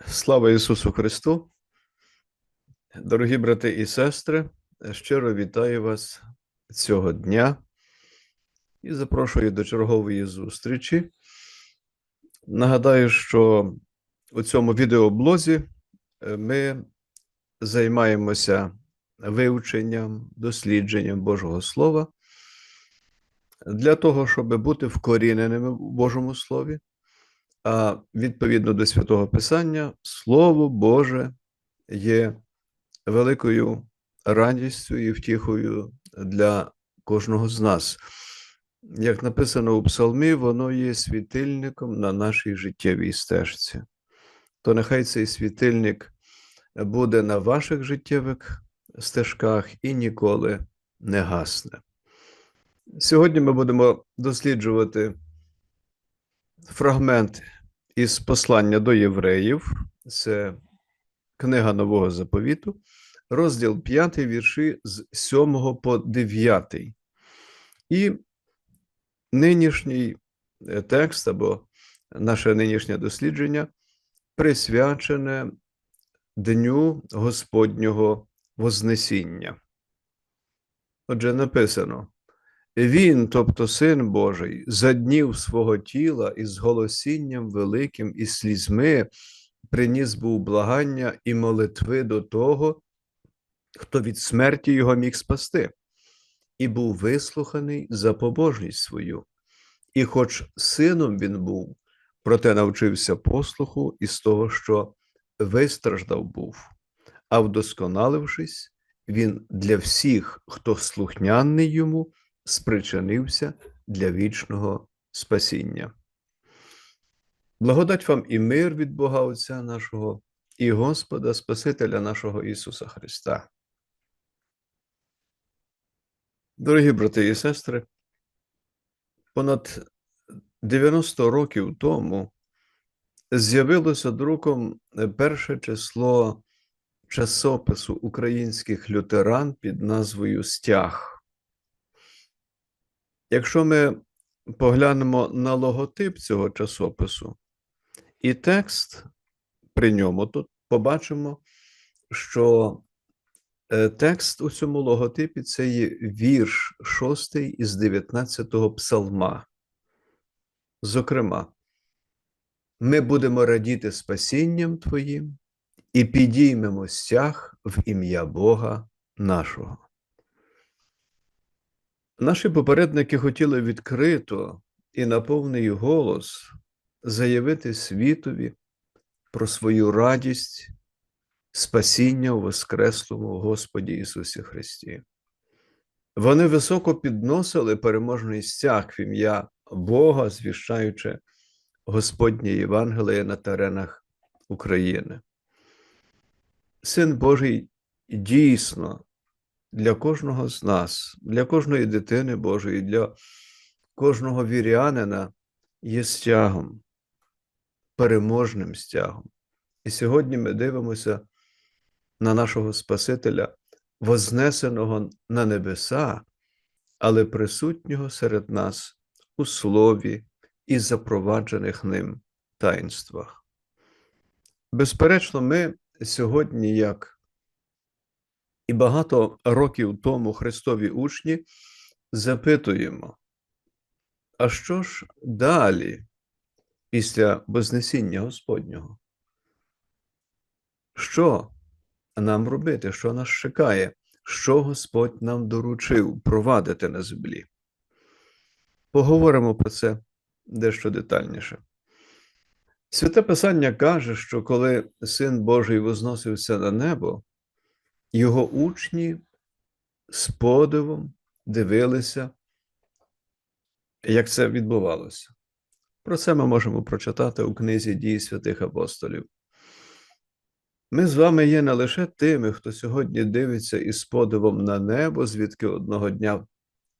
Слава Ісусу Христу! Дорогі брати і сестри, щиро вітаю вас цього дня і запрошую до чергової зустрічі. Нагадаю, що у цьому відеоблозі е, ми займаємося вивченням, дослідженням Божого Слова для того, щоб бути вкоріненими в Божому Слові. А відповідно до святого Писання, Слово Боже є великою радістю і втіхою для кожного з нас. Як написано у Псалмі, воно є світильником на нашій життєвій стежці. То нехай цей світильник буде на ваших життєвих стежках і ніколи не гасне. Сьогодні ми будемо досліджувати фрагмент із послання до євреїв, це книга Нового Заповіту, розділ 5, вірші з 7 по 9. І нинішній е, текст або наше нинішнє дослідження присвячене Дню Господнього Вознесіння. Отже, написано. Він, тобто Син Божий, за днів свого тіла із голосінням великим і слізьми приніс був благання і молитви до того, хто від смерті його міг спасти, і був вислуханий за побожність свою. І, хоч сином він був, проте навчився послуху із того, що вистраждав був, а вдосконалившись, він для всіх, хто слухняний йому, спричинився для вічного спасіння. Благодать вам і мир від Бога Отця нашого і Господа Спасителя нашого Ісуса Христа. Дорогі брати і сестри, понад 90 років тому з'явилося друком перше число часопису українських лютеран під назвою Стяг. Якщо ми поглянемо на логотип цього часопису і текст при ньому, то побачимо, що е, текст у цьому логотипі це є вірш 6 із 19-го псалма. Зокрема, ми будемо радіти спасінням Твоїм і підіймемо стяг в ім'я Бога нашого. Наші попередники хотіли відкрито і на повний голос заявити світові про свою радість, спасіння у Воскреслому Господі Ісусі Христі. Вони високо підносили переможний стяг в ім'я Бога, звіщаючи Господнє Євангеліє на теренах України. Син Божий дійсно для кожного з нас, для кожної дитини Божої, для кожного вірянина є стягом, переможним стягом. І сьогодні ми дивимося на нашого Спасителя, вознесеного на небеса, але присутнього серед нас у слові і запроваджених ним таїнствах. Безперечно, ми сьогодні, як і багато років тому Христові учні запитуємо, а що ж далі після Вознесіння Господнього? Що нам робити, що нас чекає, що Господь нам доручив провадити на землі? Поговоримо про це дещо детальніше. Святе Писання каже, що коли Син Божий возносився на небо, його учні з подивом дивилися, як це відбувалося. Про це ми можемо прочитати у книзі дій святих апостолів. Ми з вами є не лише тими, хто сьогодні дивиться із подивом на небо, звідки одного дня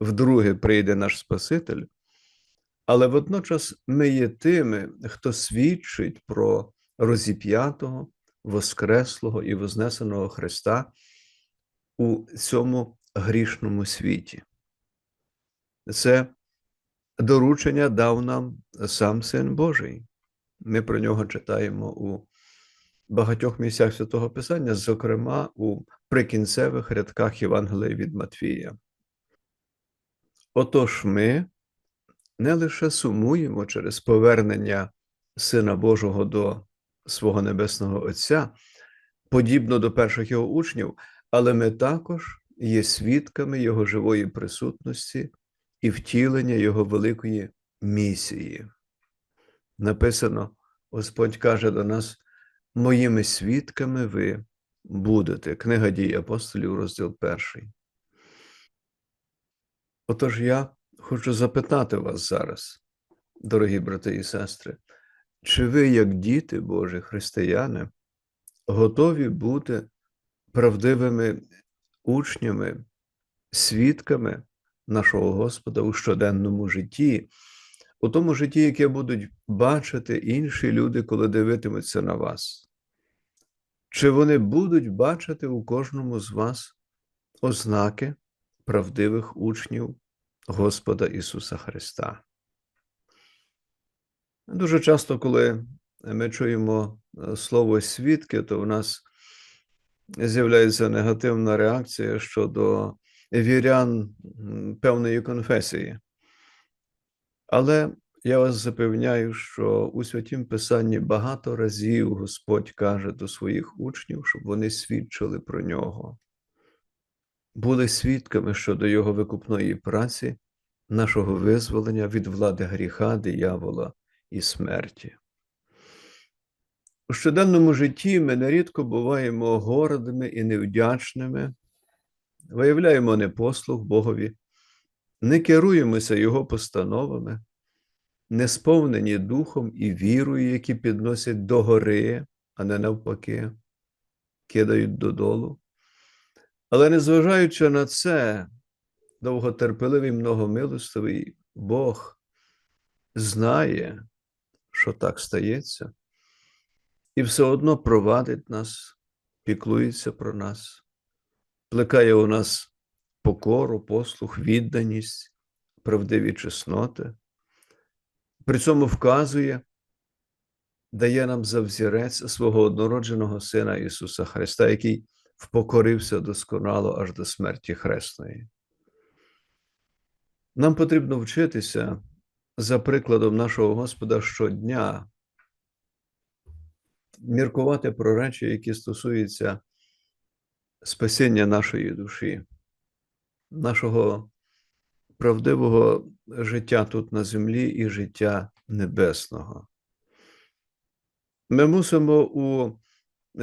вдруге прийде наш Спаситель, але водночас ми є тими, хто свідчить про розіп'ятого, Воскреслого і Вознесеного Христа у цьому грішному світі. Це доручення дав нам сам Син Божий. Ми про нього читаємо у багатьох місцях Святого Писання, зокрема у прикінцевих рядках Євангелія від Матвія. Отож ми не лише сумуємо через повернення Сина Божого до свого Небесного Отця, подібно до перших його учнів, але ми також є свідками Його живої присутності і втілення Його великої місії. Написано, Господь каже до нас: моїми свідками ви будете. Книга дій апостолів, розділ перший. Отож я хочу запитати вас зараз, дорогі брати і сестри, чи ви, як діти Божі, християни, готові бути правдивими учнями, свідками нашого Господа у щоденному житті, у тому житті, яке будуть бачити інші люди, коли дивитимуться на вас? Чи вони будуть бачити у кожному з вас ознаки правдивих учнів Господа Ісуса Христа? Дуже часто, коли ми чуємо е, слово свідки, то в нас з'являється негативна реакція щодо вірян певної конфесії. Але я вас запевняю, що у святім Писанні багато разів Господь каже до своїх учнів, щоб вони свідчили про нього, були свідками щодо Його викупної праці, нашого визволення від влади гріха, диявола і смерті. У щоденному житті ми нерідко буваємо гордими і невдячними, виявляємо непослух Богові, не керуємося Його постановами, не сповнені духом і вірою, які підносять до гори, а не навпаки, кидають додолу. Але незважаючи на це, довготерпеливий многомилостивий Бог знає, що так стається, і все одно провадить нас, піклується про нас, плекає у нас покору, послух, відданість, правдиві чесноти, при цьому вказує, дає нам за взірець свого однородженого Сина Ісуса Христа, який впокорився досконало аж до смерті Хресної. Нам потрібно вчитися за прикладом нашого Господа щодня міркувати про речі, які стосуються спасіння нашої душі, нашого правдивого життя тут на землі і життя небесного. Ми мусимо у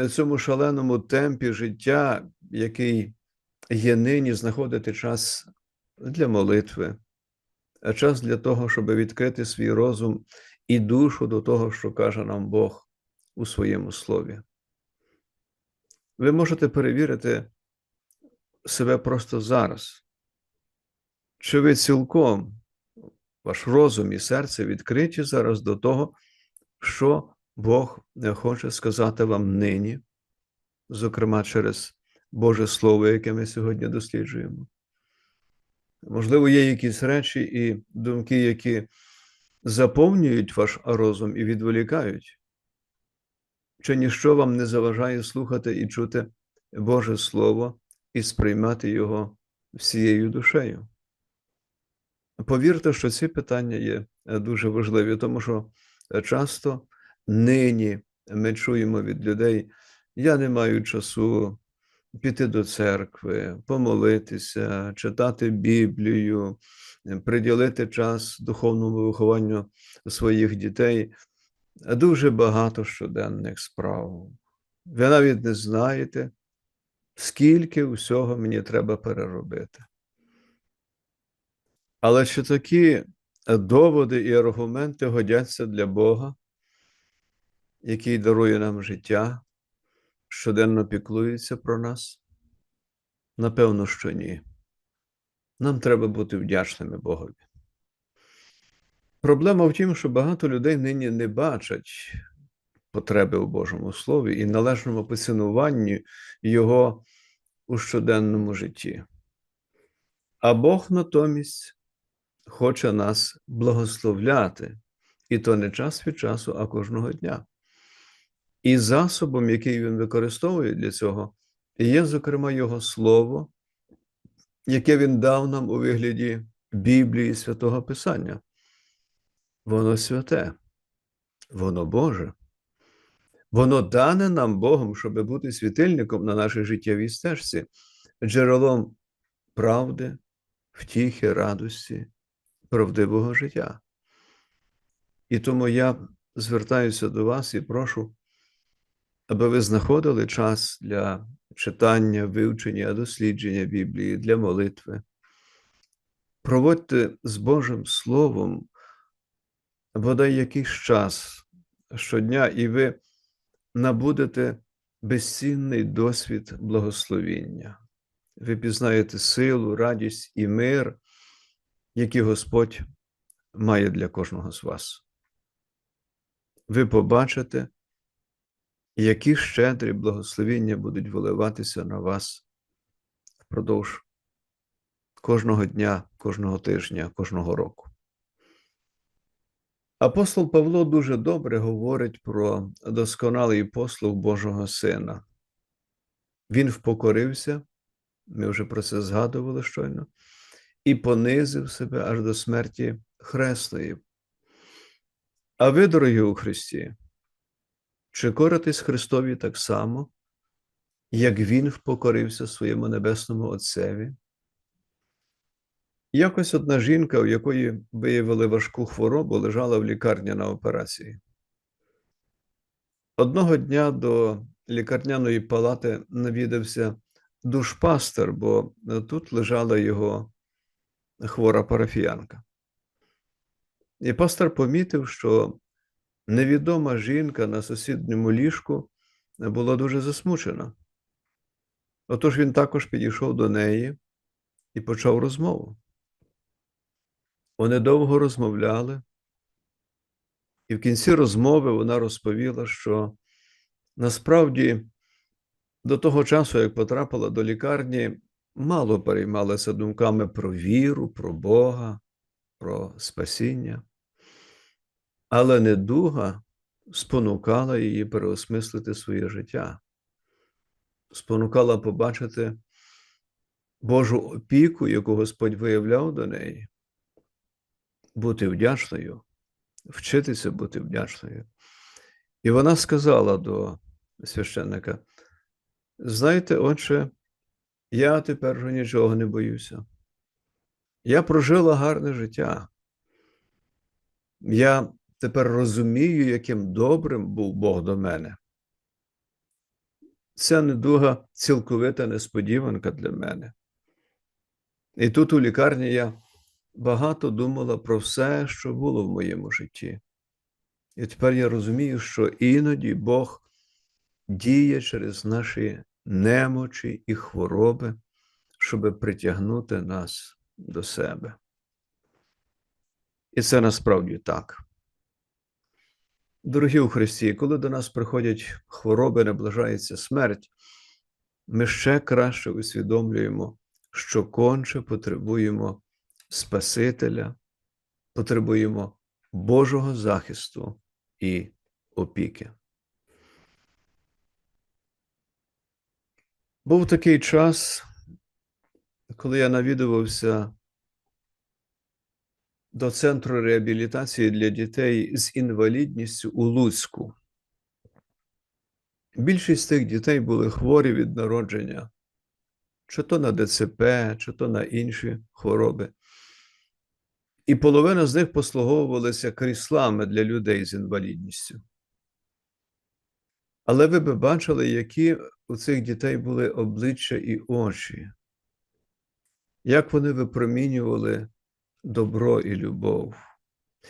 цьому шаленому темпі життя, який є нині, знаходити час для молитви, час для того, щоб відкрити свій розум і душу до того, що каже нам Бог у своєму слові. Ви можете перевірити себе просто зараз. Чи ви цілком, ваш розум і серце відкриті зараз до того, що Бог хоче сказати вам нині, зокрема через Боже Слово, яке ми сьогодні досліджуємо? Можливо, є якісь речі і думки, які заповнюють ваш розум і відволікають, чи ніщо вам не заважає слухати і чути Боже Слово і сприймати його всією душею. Повірте, що ці питання є дуже важливі, тому що часто нині ми чуємо від людей: я не маю часу піти до церкви, помолитися, читати Біблію, приділити час духовному вихованню своїх дітей. Дуже багато щоденних справ. Ви навіть не знаєте, скільки усього мені треба переробити. Але чи такі доводи і аргументи годяться для Бога, який дарує нам життя, щоденно піклується про нас? Напевно, що ні. Нам треба бути вдячними Богові. Проблема в тім, що багато людей нині не бачать потреби у Божому Слові і належному поцінуванні Його у щоденному житті. А Бог натомість хоче нас благословляти, і то не час від часу, а кожного дня. І засобом, який він використовує для цього, є, зокрема, Його Слово, яке він дав нам у вигляді Біблії Святого Писання. Воно святе, воно Боже. Воно дане нам Богом, щоб бути світильником на нашій життєвій стежці, джерелом правди, втіхи, радості, правдивого життя. І тому я звертаюся до вас і прошу, аби ви знаходили час для читання, вивчення, дослідження Біблії, для молитви. Проводьте з Божим Словом бодай якийсь час щодня, і ви набудете безцінний досвід благословіння. Ви пізнаєте силу, радість і мир, які Господь має для кожного з вас. Ви побачите, які щедрі благословіння будуть виливатися на вас впродовж кожного дня, кожного тижня, кожного року. Апостол Павло дуже добре говорить про досконалий послуг Божого Сина. Він впокорився, ми вже про це згадували щойно, і понизив себе аж до смерті хресної. А ви, дорогі у Христі, чи коритесь Христові так само, як Він впокорився своєму небесному Отцеві? Якось одна жінка, у якої виявили важку хворобу, лежала в лікарні на операції. Одного дня до лікарняної палати навідався душпастер, бо тут лежала його хвора парафіянка. І пастор помітив, що невідома жінка на сусідньому ліжку була дуже засмучена. Отож він також підійшов до неї і почав розмову. Вони довго розмовляли, і в кінці розмови вона розповіла, що насправді до того часу, як потрапила до лікарні, мало переймалася думками про віру, про Бога, про спасіння, але недуга спонукала її переосмислити своє життя, спонукала побачити Божу опіку, яку Господь виявляв до неї бути вдячною, вчитися бути вдячною. І вона сказала до священника: знаєте, отче, я тепер вже нічого не боюся. Я прожила гарне життя. Я тепер розумію, яким добрим був Бог до мене. Ця недуга цілковита несподіванка для мене. І тут у лікарні я багато думала про все, що було в моєму житті. І тепер я розумію, що іноді Бог діє через наші немочі і хвороби, щоб притягнути нас до себе. І це насправді так. Дорогі у Христі, коли до нас приходять хвороби, наближається смерть, ми ще краще усвідомлюємо, що конче потребуємо Спасителя, потребуємо Божого захисту і опіки. Був такий час, коли я навідувався до центру реабілітації для дітей з інвалідністю у Луцьку. Більшість тих дітей були хворі від народження, чи то на ДЦП, чи то на інші хвороби і половина з них послуговувалися кріслами для людей з інвалідністю. Але ви би бачили, які у цих дітей були обличчя і очі, як вони випромінювали добро і любов,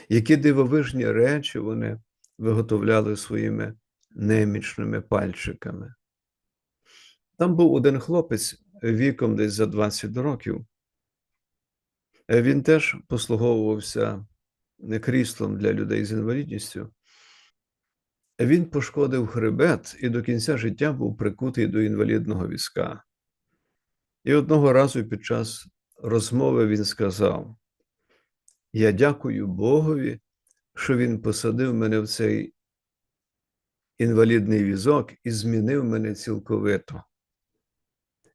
які дивовижні речі вони виготовляли своїми немічними пальчиками. Там був один хлопець віком десь за 20 років. Він теж послуговувався кріслом для людей з інвалідністю. Він пошкодив хребет і до кінця життя був прикутий до інвалідного візка. І одного разу під час розмови він сказав: Я дякую Богові, що Він посадив мене в цей інвалідний візок і змінив мене цілковито.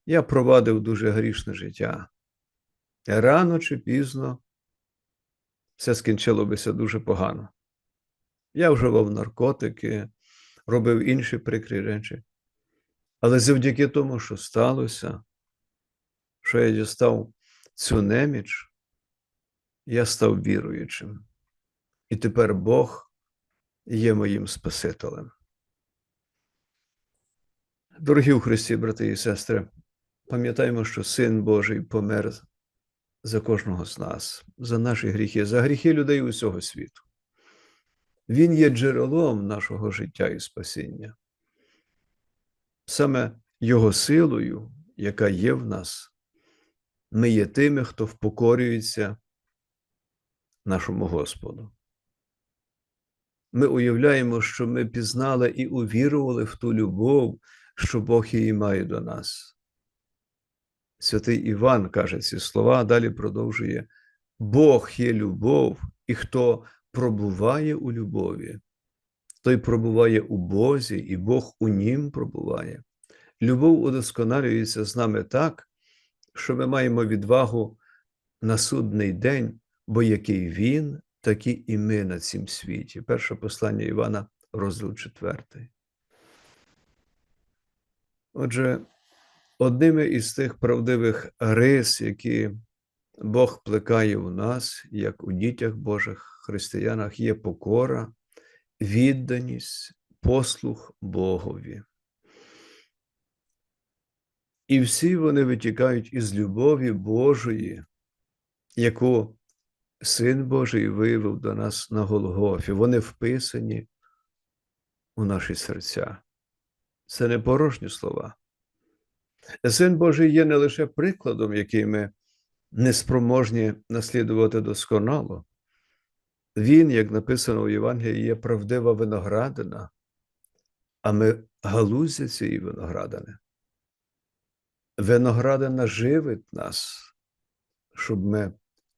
Я провадив дуже грішне життя. Рано чи пізно все скінчило бися дуже погано. Я вживав наркотики, робив інші прикрі речі. Але завдяки тому, що сталося, що я дістав цю неміч, я став віруючим. І тепер Бог є моїм Спасителем. Дорогі у Христі, брати і сестри, пам'ятаємо, що Син Божий помер за кожного з нас, за наші гріхи, за гріхи людей усього світу. Він є джерелом нашого життя і спасіння. Саме Його силою, яка є в нас, ми є тими, хто впокорюється нашому Господу. Ми уявляємо, що ми пізнали і увірували в ту любов, що Бог її має до нас. Святий Іван каже ці слова, далі продовжує: Бог є любов, і хто пробуває у любові, той пробуває у Бозі, і Бог у нім пробуває. Любов удосконалюється з нами так, що ми маємо відвагу на судний день, бо який він, такі і ми на цім світі. Перше послання Івана, розділ 4. Отже, одними із тих правдивих рис, які Бог плекає в нас, як у дітях Божих християнах, є покора, відданість, послух Богові. І всі вони витікають із любові Божої, яку Син Божий виявив до нас на Голгофі. Вони вписані у наші серця. Це не порожні слова. Син Божий є не лише прикладом, який ми неспроможні наслідувати досконало. Він, як написано в Євангелії, є правдива виноградина, а ми галузя цієї виноградини. Виноградина живить нас, щоб ми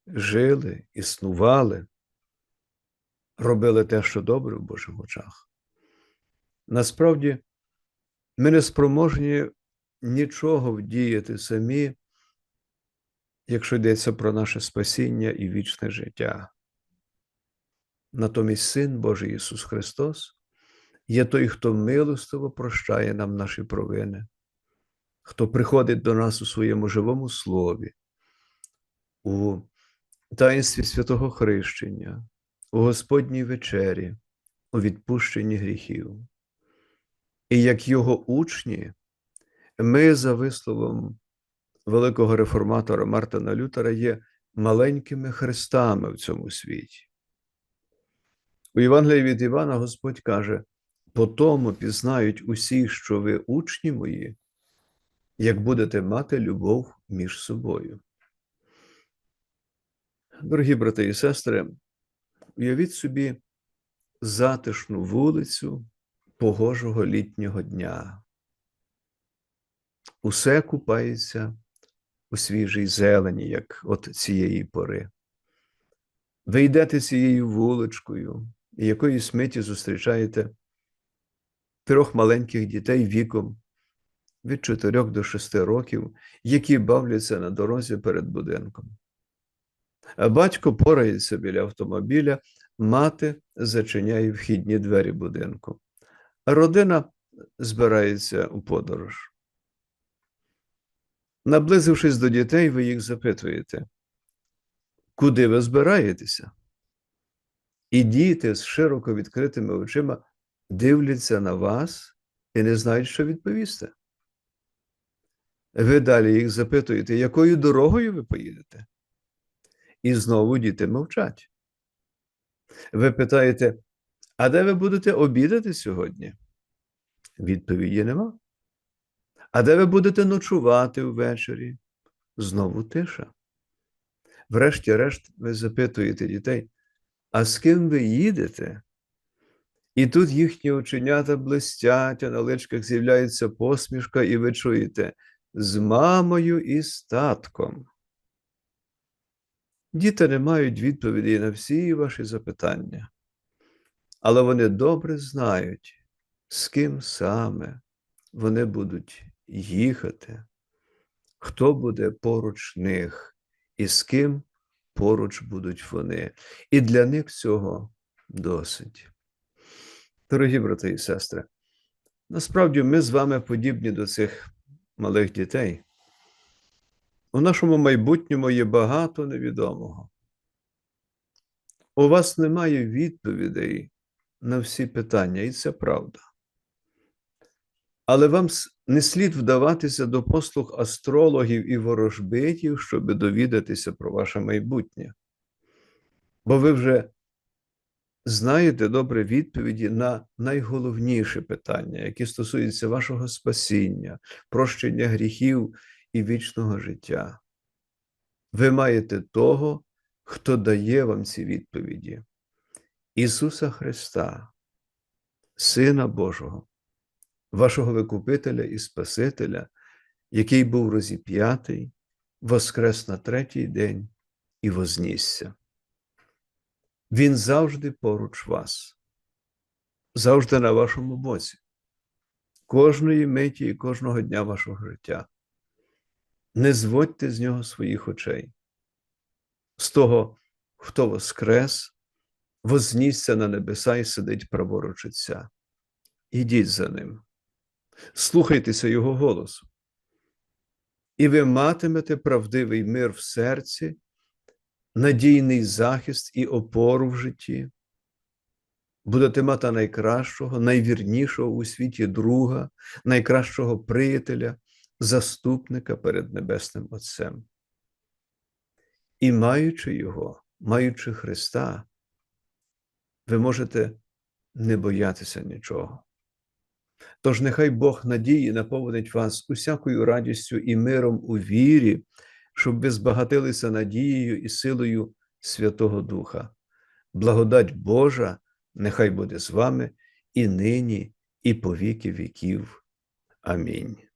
жили, існували, робили те, що добре в Божих очах. Насправді, ми не спроможні нічого вдіяти самі, якщо йдеться про наше спасіння і вічне життя. Натомість Син Божий Ісус Христос є той, хто милостиво прощає нам наші провини, хто приходить до нас у своєму живому слові, у таїнстві святого хрещення, у Господній вечері, у відпущенні гріхів. І як Його учні, ми, за висловом великого реформатора Мартина Лютера, є маленькими хрестами в цьому світі. У Євангелії від Івана Господь каже: по тому пізнають усі, що ви учні мої, як будете мати любов між собою. Дорогі брати і сестри, уявіть собі затишну вулицю погожого літнього дня. Усе купається у свіжій зелені, як от цієї пори. Ви йдете цією вуличкою, і якоїсь миті зустрічаєте трьох маленьких дітей віком від 4 до 6 років, які бавляться на дорозі перед будинком. Батько порається біля автомобіля, мати зачиняє вхідні двері будинку. Родина збирається у подорож. Наблизившись до дітей, ви їх запитуєте, куди ви збираєтеся? І діти з широко відкритими очима дивляться на вас і не знають, що відповісти. Ви далі їх запитуєте, якою дорогою ви поїдете? І знову діти мовчать. Ви питаєте, а де ви будете обідати сьогодні? Відповіді нема. А де ви будете ночувати ввечері? Знову тиша. Врешті-решт, ви запитуєте дітей, а з ким ви їдете? І тут їхні оченята блистять, а на личках з'являється посмішка, і ви чуєте з мамою і з татком. Діти не мають відповідей на всі ваші запитання, але вони добре знають, з ким саме вони будуть їхати, хто буде поруч них і з ким поруч будуть вони. І для них цього досить. Дорогі брати і сестри, насправді ми з вами подібні до цих малих дітей. У нашому майбутньому є багато невідомого. У вас немає відповідей на всі питання, і це правда. Але вам не слід вдаватися до послуг астрологів і ворожбитів, щоб довідатися про ваше майбутнє. Бо ви вже знаєте добре відповіді на найголовніші питання, які стосуються вашого спасіння, прощення гріхів і вічного життя. Ви маєте того, хто дає вам ці відповіді. Ісуса Христа, Сина Божого, вашого Викупителя і Спасителя, який був розіп'ятий, воскрес на третій день і вознісся. Він завжди поруч вас, завжди на вашому боці, кожної миті і кожного дня вашого життя. Не зводьте з нього своїх очей, з того, хто воскрес, вознісся на небеса і сидить праворуч Отця. Ідіть за ним, слухайтеся Його голосу, і ви матимете правдивий мир в серці, надійний захист і опору в житті, будете мати найкращого, найвірнішого у світі друга, найкращого приятеля, заступника перед Небесним Отцем. І маючи Його, маючи Христа, ви можете не боятися нічого. Тож нехай Бог надії наповнить вас усякою радістю і миром у вірі, щоб ви збагатилися надією і силою Святого Духа. Благодать Божа нехай буде з вами і нині, і по віки віків. Амінь.